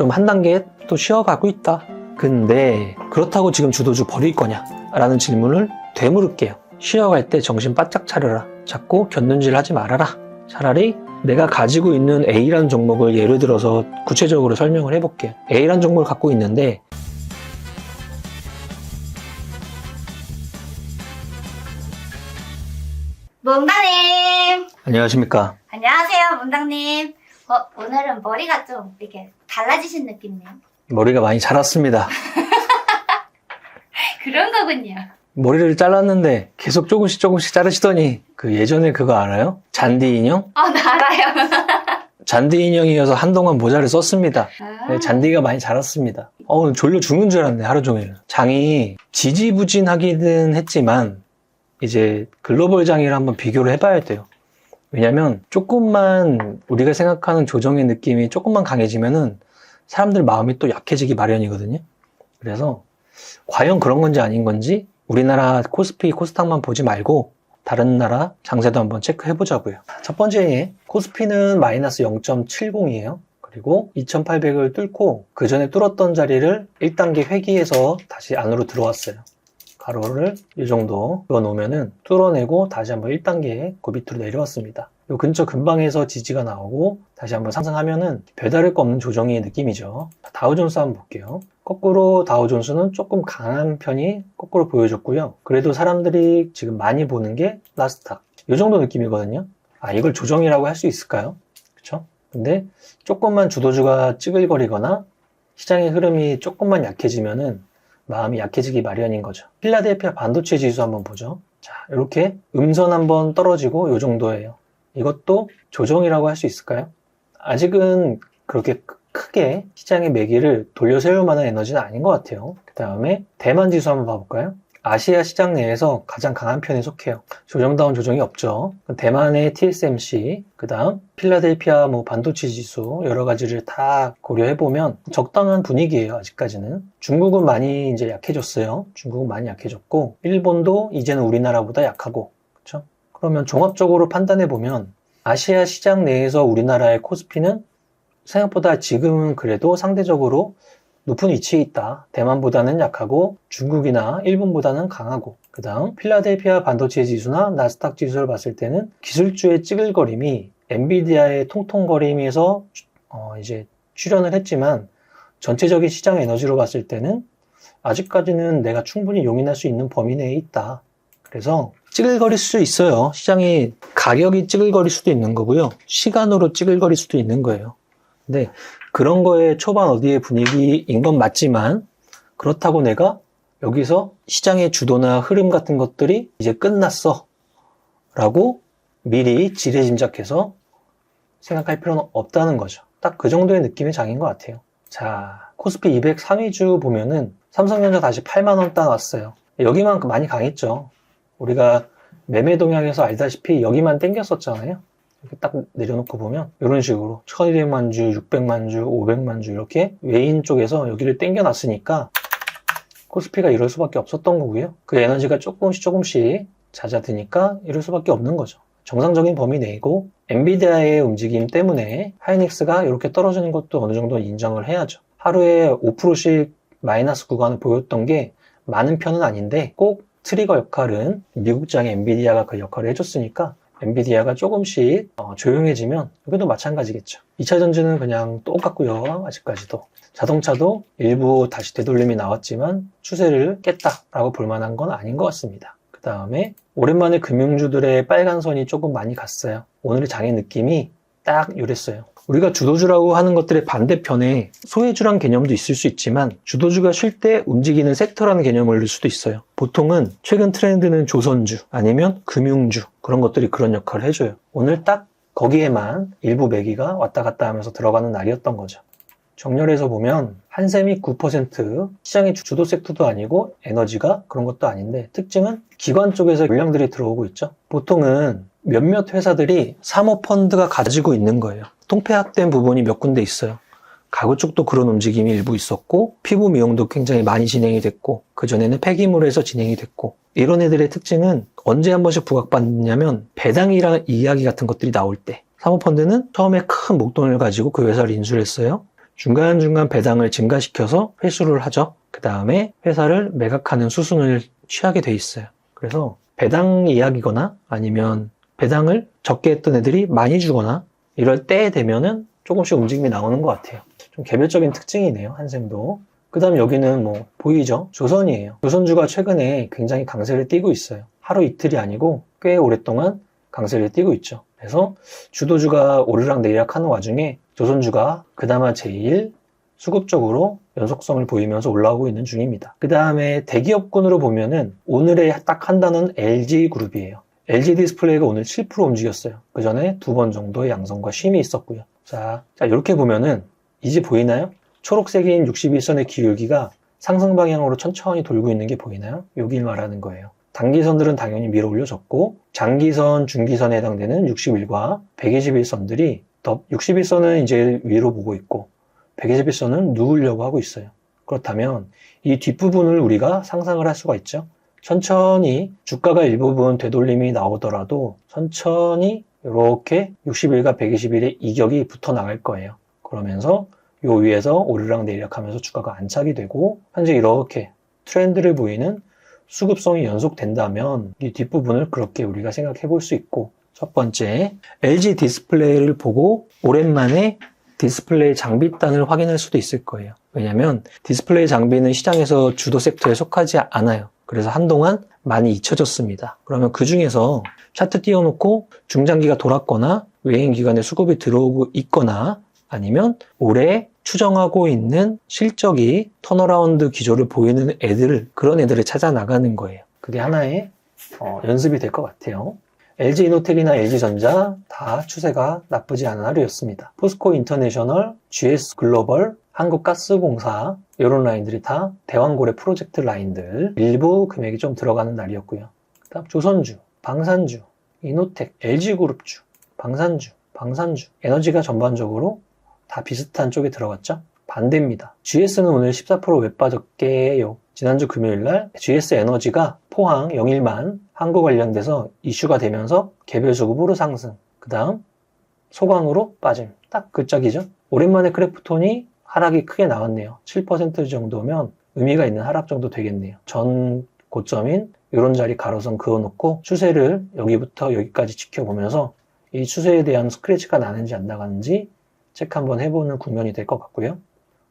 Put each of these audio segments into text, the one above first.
좀 한 단계 또 쉬어가고 있다. 근데 그렇다고 지금 주도주 버릴 거냐? 라는 질문을 되물을게요. 쉬어갈 때 정신 바짝 차려라. 자꾸 견눈질 하지 말아라. 차라리 내가 가지고 있는 A라는 종목을 예를 들어서 구체적으로 설명을 해볼게요. A라는 종목을 갖고 있는데 몽다님 안녕하십니까? 안녕하세요 몽당님 어, 오늘은 머리가 좀 이렇게 달라지신 느낌이네요 머리가 많이 자랐습니다. 그런 거군요 머리를 잘랐는데 계속 조금씩 조금씩 자르시더니 그 예전에 그거 알아요? 잔디 인형? 어 나 알아요 잔디 인형이어서 한동안 모자를 썼습니다. 아, 네, 잔디가 많이 자랐습니다. 어, 졸려 죽는 줄 알았네, 하루 종일. 장이 지지부진하기는 했지만, 이제 글로벌 장이를 한번 비교를 해봐야 돼요. 왜냐면, 조금만 우리가 생각하는 조정의 느낌이 조금만 강해지면은, 사람들 마음이 또 약해지기 마련이거든요. 그래서, 과연 그런 건지 아닌 건지, 우리나라 코스피, 코스닥만 보지 말고, 다른 나라 장세도 한번 체크해 보자고요. 첫 번째, 코스피는 마이너스 0.70이에요. 그리고 2800을 뚫고 그 전에 뚫었던 자리를 1단계 회귀해서 다시 안으로 들어왔어요. 가로를 이 정도 그어 놓으면은 뚫어내고 다시 한번 1단계 그 밑으로 내려왔습니다. 요 근처 근방에서 지지가 나오고 다시 한번 상승하면은 별다를 거 없는 조정의 느낌이죠. 다우존스 한번 볼게요. 거꾸로 다우존스는 조금 강한 편이 거꾸로 보여줬고요. 그래도 사람들이 지금 많이 보는 게 나스닥. 이 정도 느낌이거든요. 아, 이걸 조정이라고 할 수 있을까요? 그쵸? 근데 조금만 주도주가 찌글거리거나 시장의 흐름이 조금만 약해지면은 마음이 약해지기 마련인 거죠. 필라델피아 반도체 지수 한번 보죠. 자, 이렇게 음선 한번 떨어지고 이 정도예요. 이것도 조정이라고 할 수 있을까요? 아직은 그렇게 크- 크게 시장의 매기를 돌려 세울 만한 에너지는 아닌 것 같아요. 그 다음에 대만 지수 한번 봐볼까요? 아시아 시장 내에서 가장 강한 편에 속해요. 조정다운 조정이 없죠. 대만의 TSMC, 그 다음 필라델피아 뭐 반도체 지수 여러 가지를 다 고려해 보면 적당한 분위기예요. 아직까지는 중국은 많이 이제 약해졌어요. 중국은 많이 약해졌고 일본도 이제는 우리나라보다 약하고 그렇죠? 그러면 종합적으로 판단해 보면 아시아 시장 내에서 우리나라의 코스피는 생각보다 지금은 그래도 상대적으로 높은 위치에 있다. 대만보다는 약하고 중국이나 일본보다는 강하고 그 다음 필라델피아 반도체 지수나 나스닥 지수를 봤을 때는 기술주의 찌글거림이 엔비디아의 통통거림에서 어, 이제 출현을 했지만 전체적인 시장 에너지로 봤을 때는 아직까지는 내가 충분히 용인할 수 있는 범위 내에 있다. 그래서 찌글거릴 수 있어요. 시장이 가격이 찌글거릴 수도 있는 거고요. 시간으로 찌글거릴 수도 있는 거예요. 근데 그런 거에 초반 어디의 분위기인 건 맞지만 그렇다고 내가 여기서 시장의 주도나 흐름 같은 것들이 이제 끝났어 라고 미리 지레 짐작해서 생각할 필요는 없다는 거죠. 딱 그 정도의 느낌의 장인 것 같아요. 자, 코스피 200 상위주 보면은 삼성전자 다시 8만원 따왔어요. 여기만 많이 강했죠. 우리가 매매 동향에서 알다시피 여기만 땡겼었잖아요. 이렇게 딱 내려놓고 보면 이런 식으로 1200만 주, 600만 주, 500만 주 이렇게 외인 쪽에서 여기를 땡겨놨으니까 코스피가 이럴 수밖에 없었던 거고요. 그 에너지가 조금씩 조금씩 잦아드니까 이럴 수밖에 없는 거죠. 정상적인 범위 내고 엔비디아의 움직임 때문에 하이닉스가 이렇게 떨어지는 것도 어느 정도 인정을 해야죠. 하루에 5%씩 마이너스 구간을 보였던 게 많은 편은 아닌데 꼭 트리거 역할은 미국장의 엔비디아가 그 역할을 해줬으니까 엔비디아가 조금씩 어, 조용해지면 여기도 마찬가지겠죠. 2차 전지는 그냥 똑같고요. 아직까지도. 자동차도 일부 다시 되돌림이 나왔지만 추세를 깼다라고 볼 만한 건 아닌 것 같습니다. 그 다음에 오랜만에 금융주들의 빨간 선이 조금 많이 갔어요. 오늘의 장의 느낌이 딱 요랬어요. 우리가 주도주라고 하는 것들의 반대편에 소외주란 개념도 있을 수 있지만 주도주가 쉴 때 움직이는 섹터라는 개념을 넣을 수도 있어요. 보통은 최근 트렌드는 조선주 아니면 금융주 그런 것들이 그런 역할을 해줘요. 오늘 딱 거기에만 일부 매기가 왔다 갔다 하면서 들어가는 날이었던 거죠. 정렬해서 보면 한샘이 9% 시장의 주도 섹터도 아니고 에너지가 그런 것도 아닌데 특징은 기관 쪽에서 물량들이 들어오고 있죠. 보통은 몇몇 회사들이 사모펀드가 가지고 있는 거예요. 통폐합된 부분이 몇 군데 있어요. 가구 쪽도 그런 움직임이 일부 있었고 피부 미용도 굉장히 많이 진행이 됐고 그 전에는 폐기물에서 진행이 됐고 이런 애들의 특징은 언제 한 번씩 부각받느냐면 배당이랑 이야기 같은 것들이 나올 때 사모펀드는 처음에 큰 목돈을 가지고 그 회사를 인수를 했어요. 중간중간 배당을 증가시켜서 회수를 하죠. 그 다음에 회사를 매각하는 수순을 취하게 돼 있어요. 그래서 배당 이야기거나 아니면 배당을 적게 했던 애들이 많이 주거나 이럴 때 되면은 조금씩 움직임이 나오는 것 같아요. 좀 개별적인 특징이네요, 한샘도. 그 다음 여기는 뭐, 보이죠? 조선이에요. 조선주가 최근에 굉장히 강세를 띠고 있어요. 하루 이틀이 아니고 꽤 오랫동안 강세를 띠고 있죠. 그래서 주도주가 오르락 내리락 하는 와중에 조선주가 그나마 제일 수급적으로 연속성을 보이면서 올라오고 있는 중입니다. 그 다음에 대기업군으로 보면은 오늘의 딱 한 단어는 LG그룹이에요. LG 디스플레이가 오늘 7% 움직였어요. 그 전에 두 번 정도의 양성과 쉼이 있었고요. 자, 자, 이렇게 보면은 이제 보이나요? 초록색인 61선의 기울기가 상승 방향으로 천천히 돌고 있는 게 보이나요? 여길 말하는 거예요. 단기선들은 당연히 밀어 올려졌고 장기선, 중기선에 해당되는 61과 121선들이 더 61선은 이제 위로 보고 있고 121선은 누우려고 하고 있어요. 그렇다면 이 뒷부분을 우리가 상상을 할 수가 있죠. 천천히 주가가 일부분 되돌림이 나오더라도 천천히 이렇게 61과 121의 이격이 붙어 나갈 거예요. 그러면서 요 위에서 오르락 내리락 하면서 주가가 안착이 되고 현재 이렇게 트렌드를 보이는 수급성이 연속된다면 이 뒷부분을 그렇게 우리가 생각해 볼 수 있고 첫 번째 LG 디스플레이를 보고 오랜만에 디스플레이 장비단을 확인할 수도 있을 거예요. 왜냐하면 디스플레이 장비는 시장에서 주도 섹터에 속하지 않아요. 그래서 한동안 많이 잊혀졌습니다. 그러면 그 중에서 차트 띄워놓고 중장기가 돌았거나 외인 기간에 수급이 들어오고 있거나 아니면 올해 추정하고 있는 실적이 턴어라운드 기조를 보이는 애들을 그런 애들을 찾아 나가는 거예요. 그게 하나의 어, 연습이 될 것 같아요. LG 이노텍이나 LG전자 다 추세가 나쁘지 않은 하루였습니다. 포스코 인터내셔널, GS 글로벌, 한국가스공사 이런 라인들이 다 대왕고래 프로젝트 라인들 일부 금액이 좀 들어가는 날이었고요. 그다음 조선주, 방산주, 이노텍, LG그룹주, 방산주, 방산주, 에너지가 전반적으로 다 비슷한 쪽에 들어갔죠. 반대입니다. GS는 오늘 14%왜 빠졌게요? 지난주 금요일날 GS 에너지가 포항 영일만 항구 관련돼서 이슈가 되면서 개별 수급으로 상승. 그 다음 소강으로 빠짐. 딱 그 짝이죠. 오랜만에 크래프톤이 하락이 크게 나왔네요. 7% 정도면 의미가 있는 하락 정도 되겠네요. 전 고점인 이런 자리 가로선 그어놓고 추세를 여기부터 여기까지 지켜보면서 이 추세에 대한 스크래치가 나는지 안 나가는지 체크 한번 해보는 국면이 될 것 같고요.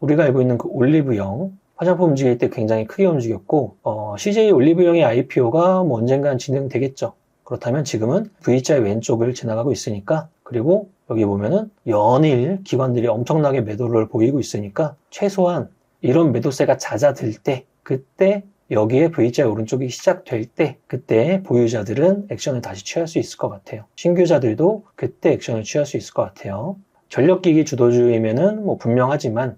우리가 알고 있는 그 올리브영 화장품 움직일 때 굉장히 크게 움직였고 어, CJ 올리브영의 IPO가 뭐 언젠간 진행되겠죠. 그렇다면 지금은 V자 왼쪽을 지나가고 있으니까 그리고 여기 보면은 연일 기관들이 엄청나게 매도를 보이고 있으니까 최소한 이런 매도세가 잦아들 때 그때 여기에 V자 오른쪽이 시작될 때 그때 보유자들은 액션을 다시 취할 수 있을 것 같아요. 신규자들도 그때 액션을 취할 수 있을 것 같아요. 전력기기 주도주이면은 뭐 분명하지만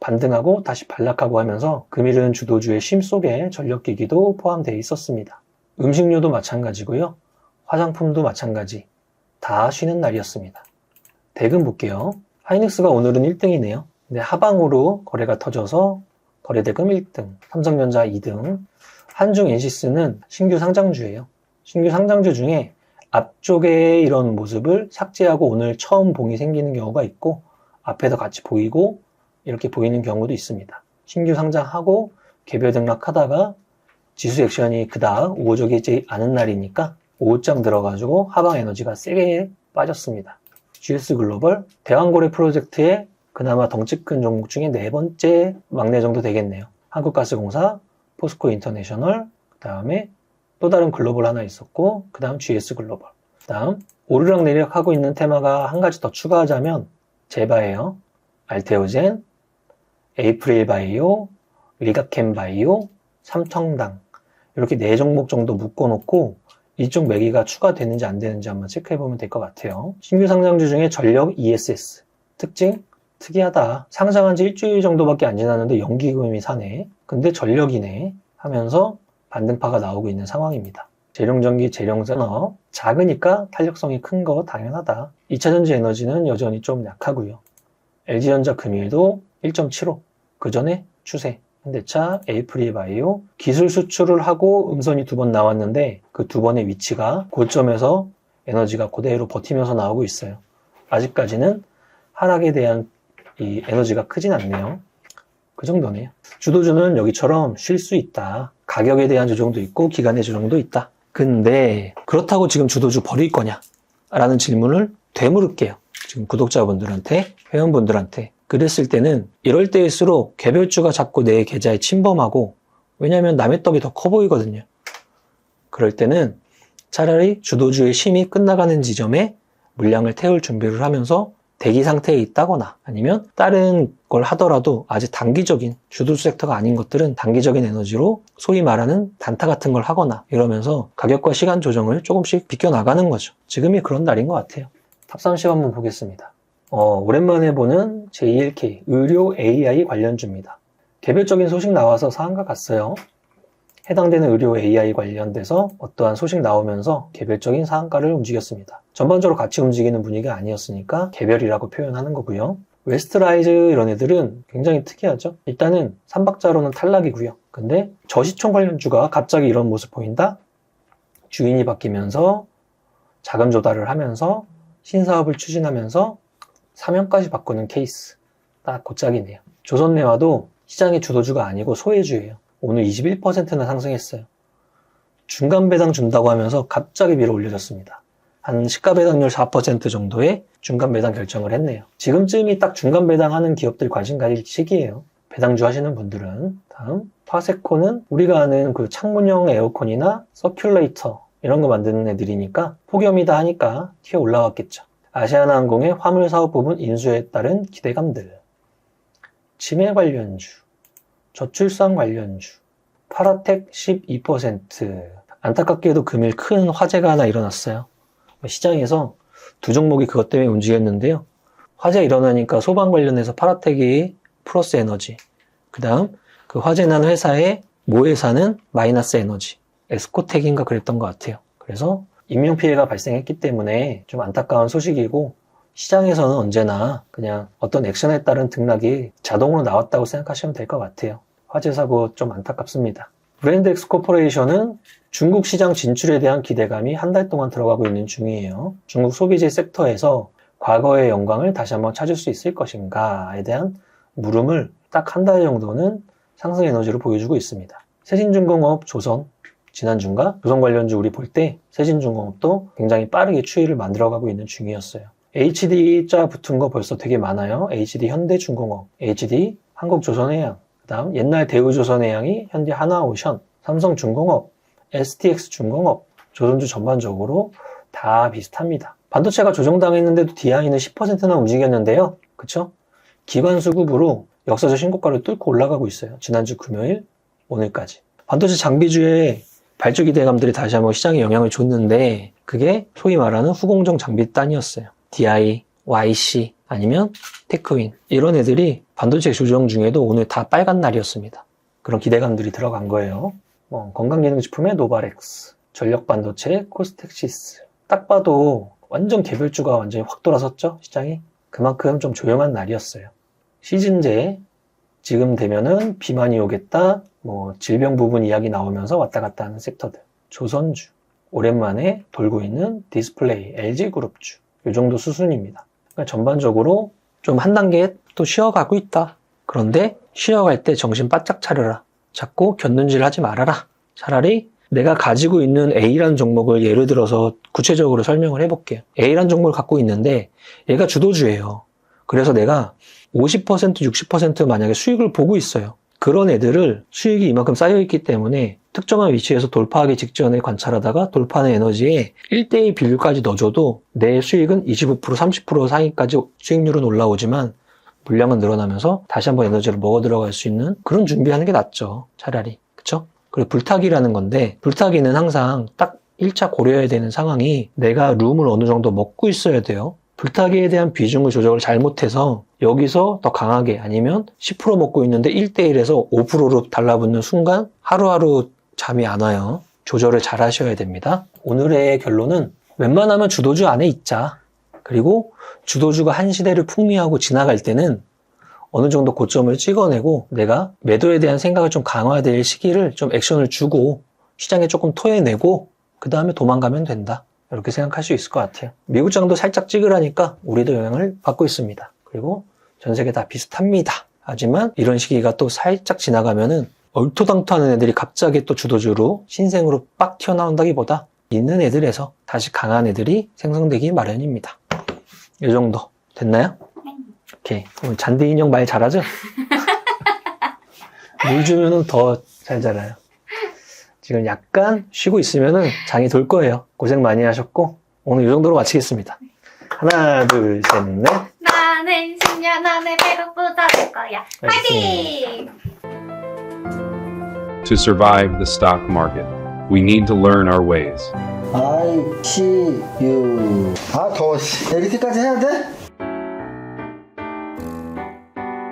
반등하고 다시 반락하고 하면서 금일은 주도주의 심 속에 전력기기도 포함되어 있었습니다. 음식료도 마찬가지고요. 화장품도 마찬가지. 다 쉬는 날이었습니다. 대금 볼게요. 하이닉스가 오늘은 1등이네요. 근데 하방으로 거래가 터져서 거래대금 1등, 삼성전자 2등, 한중 엔시스는 신규 상장주예요. 신규 상장주 중에 앞쪽에 이런 모습을 삭제하고 오늘 처음 봉이 생기는 경우가 있고 앞에서 같이 보이고 이렇게 보이는 경우도 있습니다. 신규 상장하고 개별 등락하다가 지수 액션이 그닥 우호적이지 않은 날이니까 5장 들어가지고 하방 에너지가 세게 빠졌습니다. GS 글로벌 대왕고래 프로젝트의 그나마 덩치 큰 종목 중에 네 번째 막내 정도 되겠네요. 한국가스공사, 포스코 인터내셔널, 그 다음에 또 다른 글로벌 하나 있었고, 그 다음 GS 글로벌. 그 다음 오르락 내리락 하고 있는 테마가 한 가지 더 추가하자면 제바예요. 알테오젠, 에이프릴 바이오, 리가캠 바이오, 삼청당 이렇게 네 종목 정도 묶어놓고 이쪽 매기가 추가되는지 안 되는지 한번 체크해보면 될 것 같아요. 신규 상장주 중에 전력 ESS 특징 특이하다. 상장한 지 일주일 정도밖에 안 지났는데 연기금이 사네. 근데 전력이네 하면서 반등파가 나오고 있는 상황입니다. 재룡전기, 재룡산업 작으니까 탄력성이 큰 거 당연하다. 2차전지 에너지는 여전히 좀 약하고요. LG전자 금일도 1.75. 그 전에 추세. 현대차, 에이프릴 바이오 기술 수출을 하고 음선이 두 번 나왔는데 그 두 번의 위치가 고점에서 에너지가 그대로 버티면서 나오고 있어요. 아직까지는 하락에 대한 이 에너지가 크진 않네요. 그 정도네요. 주도주는 여기처럼 쉴 수 있다. 가격에 대한 조정도 있고 기간의 조정도 있다. 근데 그렇다고 지금 주도주 버릴 거냐? 라는 질문을 되물을게요. 지금 구독자분들한테, 회원분들한테. 그랬을 때는 이럴 때일수록 개별주가 자꾸 내 계좌에 침범하고 왜냐하면 남의 떡이 더 커 보이거든요. 그럴 때는 차라리 주도주의 심이 끝나가는 지점에 물량을 태울 준비를 하면서 대기 상태에 있다거나 아니면 다른 걸 하더라도 아직 단기적인 주도주 섹터가 아닌 것들은 단기적인 에너지로 소위 말하는 단타 같은 걸 하거나 이러면서 가격과 시간 조정을 조금씩 비껴나가는 거죠. 지금이 그런 날인 것 같아요. 탑 30 한번 보겠습니다. 어, 오랜만에 보는 제1K 의료 AI 관련주입니다. 개별적인 소식 나와서 상한가 갔어요. 해당되는 의료 AI 관련돼서 어떠한 소식 나오면서 개별적인 상한가를 움직였습니다. 전반적으로 같이 움직이는 분위기가 아니었으니까 개별이라고 표현하는 거고요. 웨스트라이즈 이런 애들은 굉장히 특이하죠. 일단은 삼박자로는 탈락이고요. 근데 저시총 관련주가 갑자기 이런 모습 보인다? 주인이 바뀌면서 자금 조달을 하면서 신사업을 추진하면서 사명까지 바꾸는 케이스. 딱 고짝이네요. 조선내화도 시장의 주도주가 아니고 소외주예요. 오늘 21%나 상승했어요. 중간 배당 준다고 하면서 갑자기 밀어 올려졌습니다. 한 시가 배당률 4% 정도의 중간 배당 결정을 했네요. 지금쯤이 딱 중간 배당하는 기업들 관심 가질 시기예요. 배당주 하시는 분들은 다음 파세코는 우리가 아는 그 창문형 에어컨이나 서큘레이터 이런 거 만드는 애들이니까 폭염이다 하니까 튀어 올라왔겠죠. 아시아나항공의 화물 사업 부분 인수에 따른 기대감들 치매 관련주 저출산 관련주, 파라텍 12%. 안타깝게도 금일 큰 화재가 하나 일어났어요. 시장에서 두 종목이 그것 때문에 움직였는데요. 화재 일어나니까 소방 관련해서 파라텍이 플러스 에너지. 그 다음 그 화재 난 회사의 모 회사는 마이너스 에너지. 에스코텍인가 그랬던 것 같아요. 그래서 인명피해가 발생했기 때문에 좀 안타까운 소식이고 시장에서는 언제나 그냥 어떤 액션에 따른 등락이 자동으로 나왔다고 생각하시면 될 것 같아요. 화재 사고 좀 안타깝습니다. 브랜드 엑스 코퍼레이션은 중국 시장 진출에 대한 기대감이 한 달 동안 들어가고 있는 중이에요. 중국 소비재 섹터에서 과거의 영광을 다시 한번 찾을 수 있을 것인가에 대한 물음을 딱 한 달 정도는 상승 에너지로 보여주고 있습니다. 세진중공업, 조선, 지난주인가? 조선 관련주 우리 볼 때 세진중공업도 굉장히 빠르게 추이를 만들어가고 있는 중이었어요. HD자 붙은 거 벌써 되게 많아요. HD 현대중공업, HD 한국조선해양, 그 다음 옛날 대우조선해양이 현대 하나오션, 삼성중공업, STX중공업, 조선주 전반적으로 다 비슷합니다. 반도체가 조정당했는데도 DI는 10%나 움직였는데요. 그쵸? 기관 수급으로 역사적 신고가를 뚫고 올라가고 있어요. 지난주 금요일, 오늘까지. 반도체 장비주의 발주 기 대감들이 다시 한번 시장에 영향을 줬는데 그게 소위 말하는 후공정 장비 단이었어요. DI, YC 아니면 테크윈 이런 애들이 반도체 조정 중에도 오늘 다 빨간 날이었습니다. 그런 기대감들이 들어간 거예요. 뭐 건강기능식품의 노바렉스, 전력반도체 코스텍시스 딱 봐도 완전 개별주가 완전히 확 돌아섰죠 시장이 그만큼 좀 조용한 날이었어요. 시즌제 지금 되면은 비만이 오겠다 뭐 질병 부분 이야기 나오면서 왔다 갔다 하는 섹터들 조선주 오랜만에 돌고 있는 디스플레이 LG그룹주 이 정도 수순입니다. 그러니까 전반적으로 좀 한 단계 또 쉬어가고 있다. 그런데 쉬어갈 때 정신 바짝 차려라. 자꾸 곁눈질 하지 말아라. 차라리 내가 가지고 있는 A라는 종목을 예를 들어서 구체적으로 설명을 해볼게요. A라는 종목을 갖고 있는데 얘가 주도주예요. 그래서 내가 50% 60% 만약에 수익을 보고 있어요. 그런 애들을 수익이 이만큼 쌓여있기 때문에 특정한 위치에서 돌파하기 직전에 관찰하다가 돌파하는 에너지에 1대2 비율까지 넣어줘도 내 수익은 25% 30% 상위까지 수익률은 올라오지만 물량은 늘어나면서 다시 한번 에너지를 먹어 들어갈 수 있는 그런 준비하는 게 낫죠. 차라리. 그쵸? 그리고 불타기라는 건데 불타기는 항상 딱 1차 고려해야 되는 상황이 내가 룸을 어느 정도 먹고 있어야 돼요. 불타기에 대한 비중을 조절을 잘못해서 여기서 더 강하게 아니면 10% 먹고 있는데 1대1에서 5%로 달라붙는 순간 하루하루 잠이 안 와요. 조절을 잘 하셔야 됩니다. 오늘의 결론은 웬만하면 주도주 안에 있자. 그리고 주도주가 한 시대를 풍미하고 지나갈 때는 어느 정도 고점을 찍어내고 내가 매도에 대한 생각을 좀 강화될 시기를 좀 액션을 주고 시장에 조금 토해내고 그 다음에 도망가면 된다. 이렇게 생각할 수 있을 것 같아요. 미국장도 살짝 찌그라니까 우리도 영향을 받고 있습니다. 그리고 전 세계 다 비슷합니다. 하지만 이런 시기가 또 살짝 지나가면은 얼토당토하는 애들이 갑자기 또 주도주로 신생으로 빡 튀어나온다기보다 있는 애들에서 다시 강한 애들이 생성되기 마련입니다. 이 정도 됐나요? 오케이. 오늘 잔디 인형 말 잘하죠? 물 주면은 더 잘 자라요. 지금 약간 쉬고 있으면은 장이 돌 거예요. 고생 많이 하셨고 오늘 이 정도로 마치겠습니다. 하나, 둘, 셋, 넷. 나는 10년 안에 배고프다 될 거야. 파이팅! To survive the stock market, we need to learn our ways. I see you. 아 더워. 씨. 이렇게까지 해야 돼?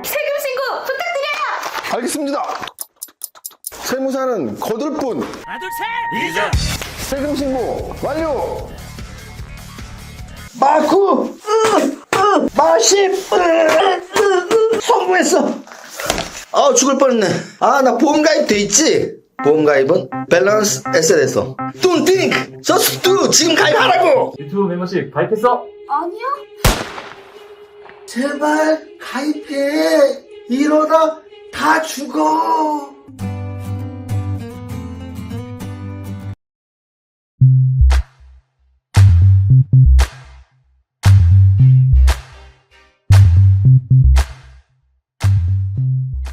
세금 신고 부탁드려요. 알겠습니다. 세무사는 거둘 뿐. 하나 둘 셋. 세금 신고 완료. 마구. 마십. 성공했어. 아 죽을 뻔했네. 아 나 보험 가입 돼 있지. 보험 가입은 밸런스 에셋에서. Don't think, just do. 지금 가입하라고. 유튜브 멤버십 가입했어? 아니요. 제발 가입해. 이러다 다 죽어.